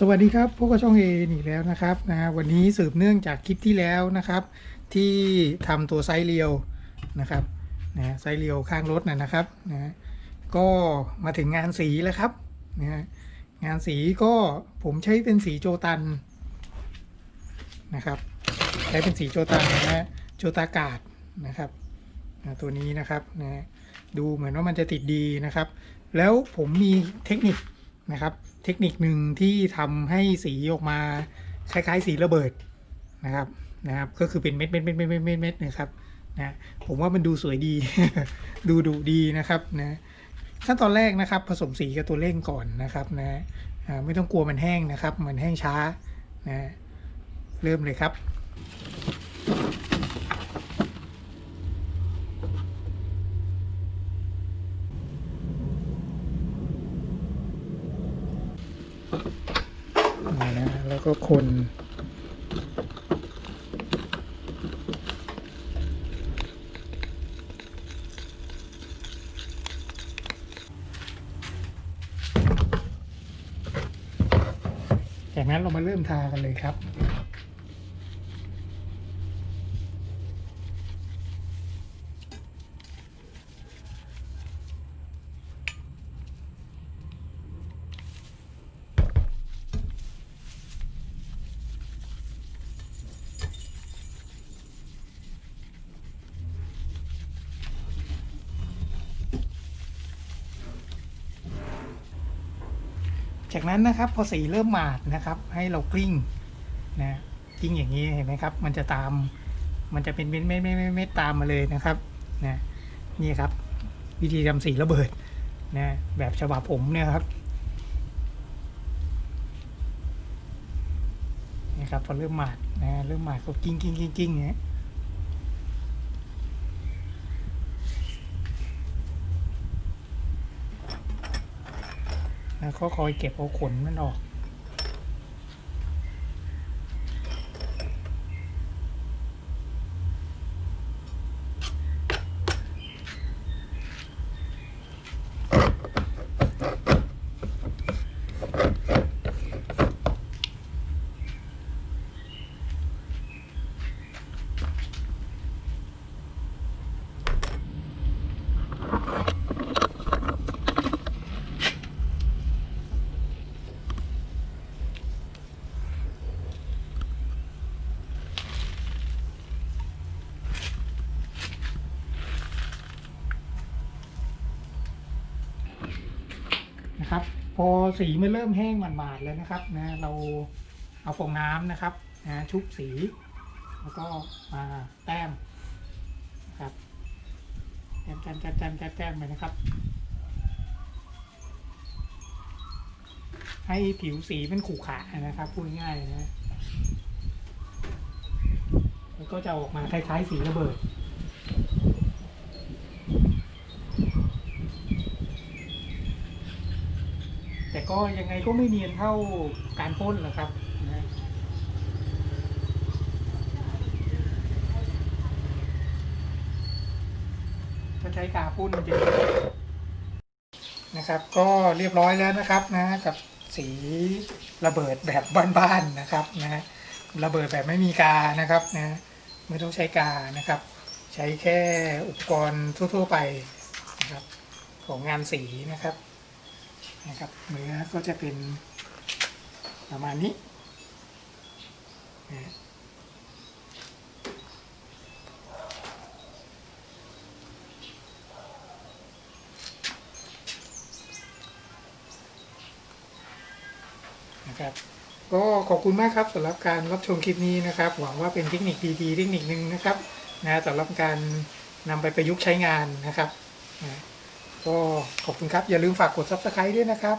สวัสดีครับพวกบช่องเออีกแล้วนะครับนะวันนี้สืบเนื่องจากคลิปที่แล้วนะครับ ที่ทำตัวไซเรียวนะครับนะไซเรียวข้างรถนะนะครับนะก็มาถึงงานสีแล้วครับนะงานสีก็ผมใช้เป็นสีโจตันนะครับใช้เป็นสีโจตันนะฮะโจตากาดนะครับนะตัวนี้นะครับนะดูเหมือนว่ามันจะติดดีนะครับ แล้วผมมีเทคนิค นะครับ เทคนิคหนึ่งที่ทำให้สีออกมาคล้ายๆ สีระเบิดนะครับนะครับก็คือเป็นเม็ดเม็ดเม็ดเม็ดเม็ดเม็ดเม็ดนะครับนะผมว่ามันดูสวยดี ดูดุดีนะครับนะขั้นตอนแรกนะครับ ผสมสีกับตัวเร่งก่อนนะครับนะไม่ต้องกลัวมันแห้งนะครับ มันแห้งช้านะเริ่มเลยครับ นี่นะ แล้วก็คน จากนั้นเรามาเริ่มทากันเลยครับ จากนั้นนะครับพอสีเริ่มหมาดนะครับ ให้เรากลิ้งนะกลิ้งอย่างนี้เห็นไหมครับ มันจะตาม มันจะเป็นเม็ดเม็ดเม็ดเม็ดเม็ดตามมาเลยนะครับนะนี่ครับ วิธีทำสีระเบิดนะแบบฉบับผมเนี่ยครับนี่ครับพอเริ่มหมาดนะเริ่มหมาดก็กิ้งกิ้งกิ้งกิ้งอย่างเงี้ยแล้วก็คอยเก็บเอาขนมันออก นะครับ พอสีมันเริ่มแห้งหมาดๆแล้วนะครับนะเราเอาฟองน้ำนะครับนะชุบสี แล้วก็มาแต้มนะครับแต้มแต้มแต้มแต้มแต้มไปนะครับ ให้ผิวสีเป็นขรุขระนะครับพูดง่ายนะแล้วก็จะออกมาคล้ายๆสีระเบิด ก็ยังไงก็ไม่เนียนเท่าการพ่นหรอกครับนะถ้าใช้กาพ่นจะนะครับ ก็เรียบร้อยแล้วนะครับนะกับสีระเบิดแบบบ้านๆนะครับนะระเบิดแบบไม่มีกานะครับนะไม่ต้องใช้กานะครับ ใช้แค่อุปกรณ์ทั่ว ๆ ไปนะครับของงานสีนะครับ นะครับเนื้อก็จะเป็นประมาณนี้นะนะครับก็ขอบคุณมากครับสำหรับการรับชมคลิปนี้นะครับ หวังว่าเป็นเทคนิคดีๆเทคนิคนึงนะครับนะสำหรับการนำไปประยุกต์ใช้งานนะครับนะ ก็ขอบคุณครับ อย่าลืมฝากกด subscribe ด้วยนะครับ